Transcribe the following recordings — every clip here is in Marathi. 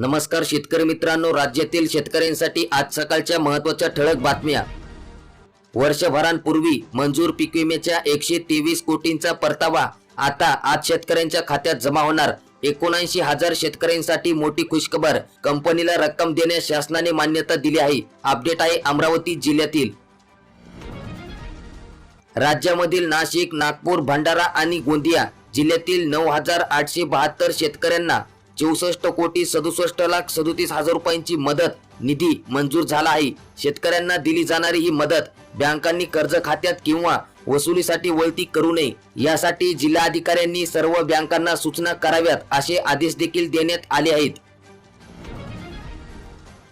नमस्कार शेतकरी मित्रांनो राज्यातील शेतकऱ्यांसाठी आज सकाळच्या महत्त्वाच्या ठळक बातम्या. वर्षभरांपूर्वी मंजूर पीक विम्याच्या एकशे तेवीस कोटींचा परतावा. आता आज शेतकऱ्यांच्या खात्यात जमा होणार एकोणऐंशी हजार शेतकऱ्यांसाठी मोठी खुशखबर. कंपनीला रक्कम देण्यास शासनाने मान्यता दिली आहे. अपडेट आहे अमरावती जिल्ह्यातील. राज्यामधील नाशिक नागपूर भंडारा आणि गोंदिया जिल्ह्यातील नऊ हजार आठशे बहात्तर शेतकऱ्यांना चौसष्ट कोटी सदुसष्ट लाख सदोतीस हजार रुपयांची मदत निधी मंजूर झाला आहे. शेतकऱ्यांना दिली जाणारी ही मदत बँकांनी कर्ज खात्यात किंवा वसुलीसाठी वळती करू नये. यासाठी जिल्हाधिकाऱ्यांनी सर्व बँकांना सूचना कराव्यात असे आदेश देखील देण्यात आले आहेत.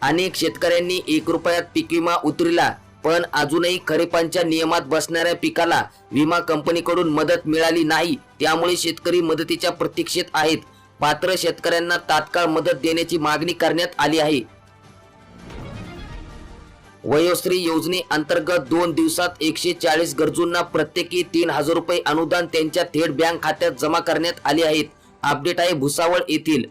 अनेक शेतकऱ्यांनी एक रुपयात पीक विमा उतरला पण अजूनही खरीपांच्या नियमात बसणाऱ्या पिकाला विमा कंपनीकडून मदत मिळाली नाही. त्यामुळे शेतकरी मदतीच्या प्रतीक्षेत आहेत. पात्र शेतकऱ्यांना तात्काळ मदत देण्याची मागणी करण्यात आली आहे. वयोश्री योजने अंतर्गत दोन दिवसात एकशे चाळीस गरजूंना प्रत्येकी तीन हजार रुपये अनुदान त्यांच्या थेट बँक खात्यात जमा करण्यात आले आहेत. अपडेट आहे भुसावळ येथील.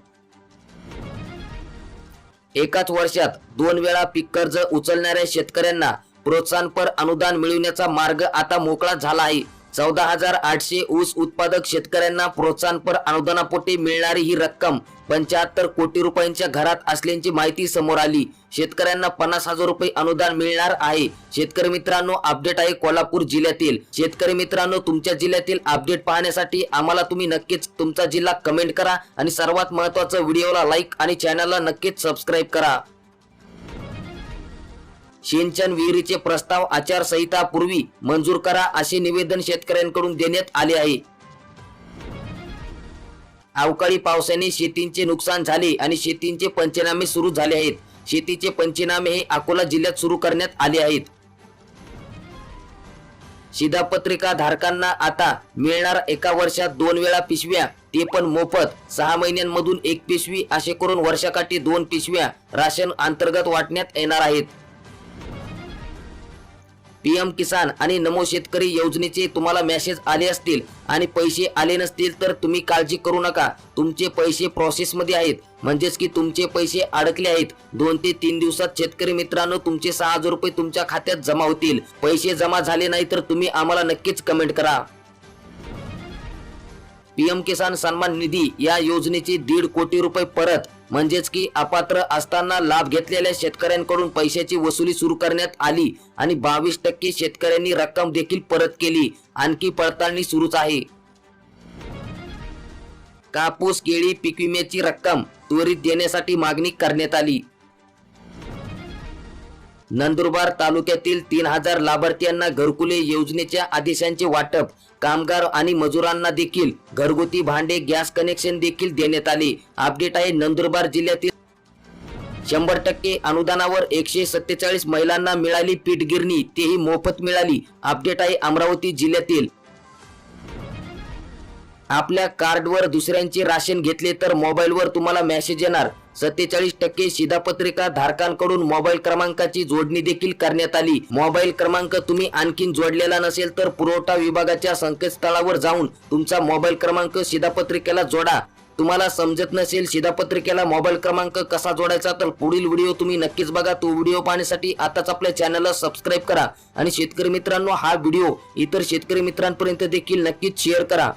एकाच वर्षात दोन वेळा पीक कर्ज उचलणाऱ्या शेतकऱ्यांना प्रोत्साहनपर अनुदान मिळवण्याचा मार्ग आता मोकळा झाला आहे. चौदा हजार आठशे ऊस उत्पादक शेतकऱ्यांना प्रोत्साहनपर अनुदानापोटी मिळणारी ही रक्कम पंच्याहत्तर कोटी रुपयांच्या घरात असल्याची माहिती समोर आली. शेतकऱ्यांना पन्नास हजार रुपये अनुदान मिळणार आहे. शेतकरी मित्रांनो अपडेट आहे कोल्हापूर जिल्ह्यातील. शेतकरी मित्रांनो तुमच्या जिल्ह्यातील अपडेट पाहण्यासाठी आम्हाला तुम्ही नक्कीच तुमचा जिल्हा कमेंट करा आणि सर्वात महत्वाचं व्हिडिओला लाईक आणि चॅनलला नक्कीच सबस्क्राईब करा. सिंचन विहिरीचे प्रस्ताव आचारसंहिता पूर्वी मंजूर करा असे निवेदन शेतकऱ्यांकडून देण्यात आले आहे. अवकाळी पावसाने शेतींचे नुकसान झाले आणि शेतींचे पंचनामे सुरू झाले आहेत. शेतीचे पंचनामे हे अकोला जिल्ह्यात सुरू करण्यात आले आहेत. शिधापत्रिका धारकांना आता मिळणार एका वर्षात दोन वेळा पिशव्या ते पण मोफत. सहा महिन्यांमधून एक पिशवी असे करून वर्षाकाठी दोन पिशव्या राशन अंतर्गत वाटण्यात येणार आहेत. पीएम किसान आणि नमो शेतकरी योजनेचे तुम्हाला मेसेज आले असतील आणि पैसे आले नसतील तर तुम्ही काळजी करू नका. तुमचे पैसे प्रोसेसमध्ये आहेत. म्हणजेच की तुमचे पैसे अडकले आहेत. दोन ते तीन दिवसात शेतकरी मित्रांनो तुमचे सहा हजार रुपये तुमच्या खात्यात जमा होतील. पैसे जमा झाले नाही तर तुम्ही आम्हाला नक्कीच कमेंट करा. पीएम किसान सन्मान निधी या योजनेचे दीड कोटी रुपये परत म्हणजेच की अपात्र असताना लाभ घेतलेल्या शेतकऱ्यांकडून पैशाची वसुली सुरू करण्यात आली आणि बावीस टक्के शेतकऱ्यांनी रक्कम देखील परत केली. आणखी पडताळणी सुरूच आहे. कापूस केळी पीक विम्याची रक्कम त्वरित देण्यासाठी मागणी करण्यात आली. नंदुरबार तालुक्यातील तीन हजार लाभार्थ्यांना घरकुले योजनेच्या आदेशांचे वाटप कामगार आणि मजुरांना देखील घरगुती भांडे गॅस कनेक्शन देखील देण्यात आले. अपडेट आहे नंदुरबार जिल्ह्यातील. शंभर टक्के अनुदानावर एकशे सत्तेचाळीस महिलांना मिळाली पीठ गिरणी तेही मोफत मिळाली. अपडेट आहे अमरावती जिल्ह्यातील. आपल्या कार्डवर दुसऱ्यांचे राशन घेतले तर मोबाईलवर तुम्हाला मेसेज येणार. सत्तेचाळीस टक्के शिधापत्रिका धारकांकडून मोबाईल क्रमांकाची जोडणी देखील करण्यात आली. मोबाईल क्रमांक तुम्ही आणखीन जोडलेला नसेल तर पुरवठा विभागाच्या संकेतस्थळावर जाऊन तुमचा मोबाईल क्रमांक शिधापत्रिकेला जोडा. तुम्हाला समजत नसेल शिधापत्रिकेला मोबाईल क्रमांक कसा जोडायचा तर पुढील व्हिडिओ तुम्ही नक्कीच बघा. तो व्हिडिओ पाहण्यासाठी आताच आपल्या चॅनलला सबस्क्राईब करा. आणि शेतकरी मित्रांनो हा व्हिडिओ इतर शेतकरी मित्रांपर्यंत देखील नक्कीच शेअर करा.